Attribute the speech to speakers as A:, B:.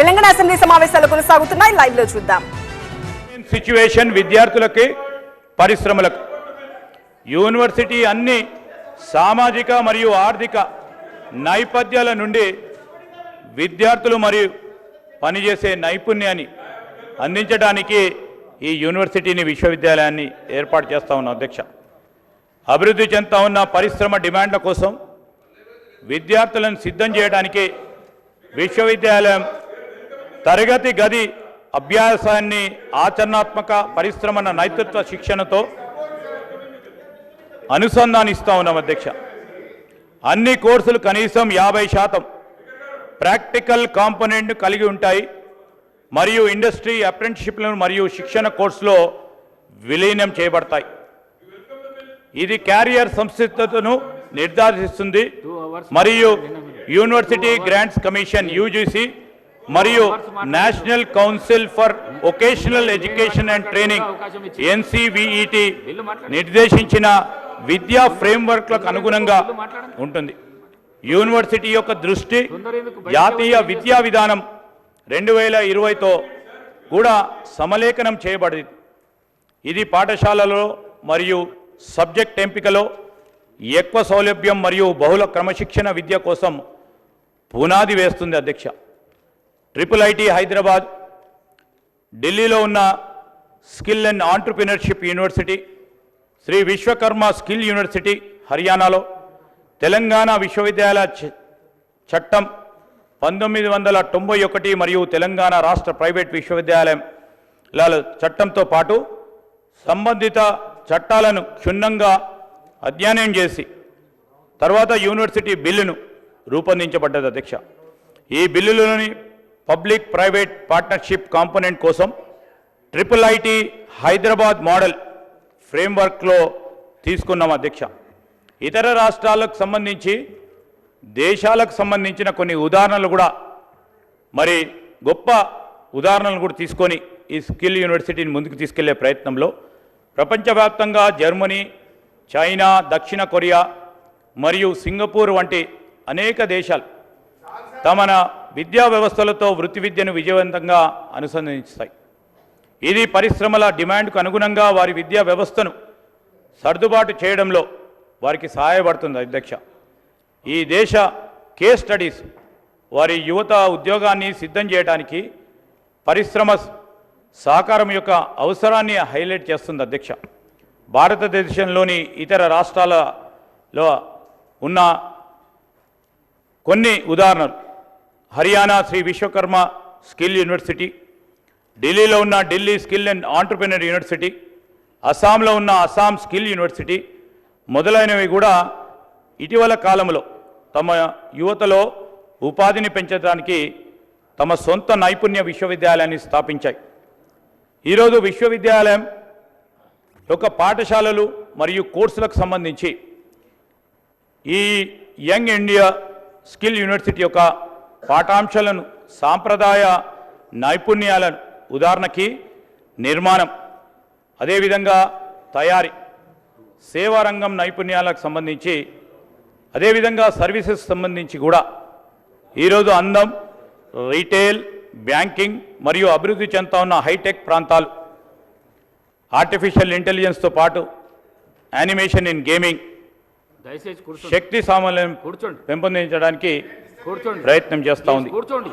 A: Telangana assembly సమావేశాలు కొనసాగుతున్నాయి. లైవ్లో చూద్దాం.
B: సిచ్యువేషన్ విద్యార్థులకి పరిశ్రమలకు. యూనివర్సిటీ అన్ని సామాజిక మరియు ఆర్థిక నైపథ్యాల నుండి విద్యార్థులు మరియు పనిచేసే నైపుణ్యాన్ని అందించడానికి ఈ యూనివర్సిటీని విశ్వవిద్యాలయాన్ని ఏర్పాటు చేస్తా ఉన్న అధ్యక్ష. అభివృద్ధి చెందుతా ఉన్న పరిశ్రమ డిమాండ్ల కోసం విద్యార్థులను సిద్ధం చేయడానికి విశ్వవిద్యాలయం తరగతి గది అభ్యాసాన్ని ఆచరణాత్మక పరిశ్రమల నైతృత్వ శిక్షణతో అనుసంధానిస్తా ఉన్నాం అధ్యక్ష. అన్ని కోర్సులు కనీసం యాభై శాతం ప్రాక్టికల్ కాంపోనెంట్ కలిగి ఉంటాయి. మరియు ఇండస్ట్రీ అప్రెంటిషిప్లను మరియు శిక్షణ కోర్సులో విలీనం చేయబడతాయి. ఇది క్యారియర్ సంసిద్ధతను నిర్ధారిస్తుంది. మరియు యూనివర్సిటీ గ్రాంట్స్ కమిషన్ యూజీసీ మరియు national council for vocational education and training NCVET నిర్దేశించిన విద్యా ఫ్రేమ్వర్క్లకు అనుగుణంగా ఉంటుంది. యూనివర్సిటీ యొక్క దృష్టి జాతీయ విద్యా విధానం రెండు వేల ఇరవైతో కూడా సమలేఖనం చేయబడింది. ఇది పాఠశాలలో మరియు సబ్జెక్ట్ ఎంపికలో ఎక్కువ సౌలభ్యం మరియు బహుళ క్రమశిక్షణ విద్య కోసం పునాది వేస్తుంది అధ్యక్ష. ట్రిపుల్ ఐటీ హైదరాబాద్ ఢిల్లీలో ఉన్న skill and entrepreneurship university Shri Vishwakarma skill university హర్యానాలో తెలంగాణ విశ్వవిద్యాలయ చట్టం పంతొమ్మిది వందల తొంభై ఒకటి మరియు తెలంగాణ రాష్ట్ర ప్రైవేట్ విశ్వవిద్యాలయాల చట్టంతో పాటు సంబంధిత చట్టాలను క్షుణ్ణంగా అధ్యయనం చేసి తర్వాత యూనివర్సిటీ బిల్లును రూపొందించబడ్డది అధ్యక్ష. ఈ బిల్లులోని పబ్లిక్ ప్రైవేట్ పార్ట్నర్షిప్ కాంపోనెంట్ కోసం ట్రిపుల్ ఐటీ హైదరాబాద్ మోడల్ ఫ్రేమ్వర్క్లో తీసుకున్నాం అధ్యక్ష. ఇతర రాష్ట్రాలకు సంబంధించి దేశాలకు సంబంధించిన కొన్ని ఉదాహరణలు కూడా మరి గొప్ప ఉదాహరణలు కూడా తీసుకొని ఈ స్కిల్ యూనివర్సిటీని ముందుకు తీసుకెళ్ళే ప్రయత్నంలో ప్రపంచవ్యాప్తంగా జర్మనీ చైనా దక్షిణ కొరియా మరియు సింగపూర్ వంటి అనేక దేశాలు తమన విద్యా వ్యవస్థలతో వృత్తి విద్యను విజయవంతంగా అనుసంధానిస్తాయి. ఇది పరిశ్రమల డిమాండ్కు అనుగుణంగా వారి విద్యా వ్యవస్థను సర్దుబాటు చేయడంలో వారికి సహాయపడుతుంది అధ్యక్ష. ఈ దేశ కేస్ స్టడీస్ వారి యువత ఉద్యోగాన్ని సిద్ధం చేయడానికి పరిశ్రమ సహకారం యొక్క అవసరాన్ని హైలైట్ చేస్తుంది అధ్యక్ష. భారతదేశంలోని ఇతర రాష్ట్రాలలో ఉన్న కొన్ని ఉదాహరణలు. హర్యానా శ్రీ విశ్వకర్మ స్కిల్ యూనివర్సిటీ ఢిల్లీలో ఉన్న Delhi skill and entrepreneur university అస్సాంలో ఉన్న అస్సాం స్కిల్ యూనివర్సిటీ మొదలైనవి కూడా ఇటీవల కాలంలో తమ యువతలో ఉపాధిని పెంచడానికి తమ సొంత నైపుణ్య విశ్వవిద్యాలయాన్ని స్థాపించాయి. ఈరోజు విశ్వవిద్యాలయం యొక్క పాఠశాలలు మరియు కోర్సులకు సంబంధించి ఈ యంగ్ ఇండియా స్కిల్ యూనివర్సిటీ యొక్క పాఠాంశాలను సాంప్రదాయ నైపుణ్యాలను ఉదాహరణకి నిర్మాణం అదేవిధంగా తయారీ సేవా రంగం నైపుణ్యాలకు సంబంధించి అదేవిధంగా సర్వీసెస్ సంబంధించి కూడా ఈరోజు అందం రీటైల్ బ్యాంకింగ్ మరియు అభివృద్ధి చెందుతా ఉన్న హైటెక్ ప్రాంతాలు. ఆర్టిఫిషియల్ ఇంటెలిజెన్స్తో పాటు యానిమేషన్ ఇన్ గేమింగ్ శక్తి సామర్థ్యం పెంపొందించడానికి ప్రయత్నం చేస్తూ ఉంది.
C: కూర్చోండి.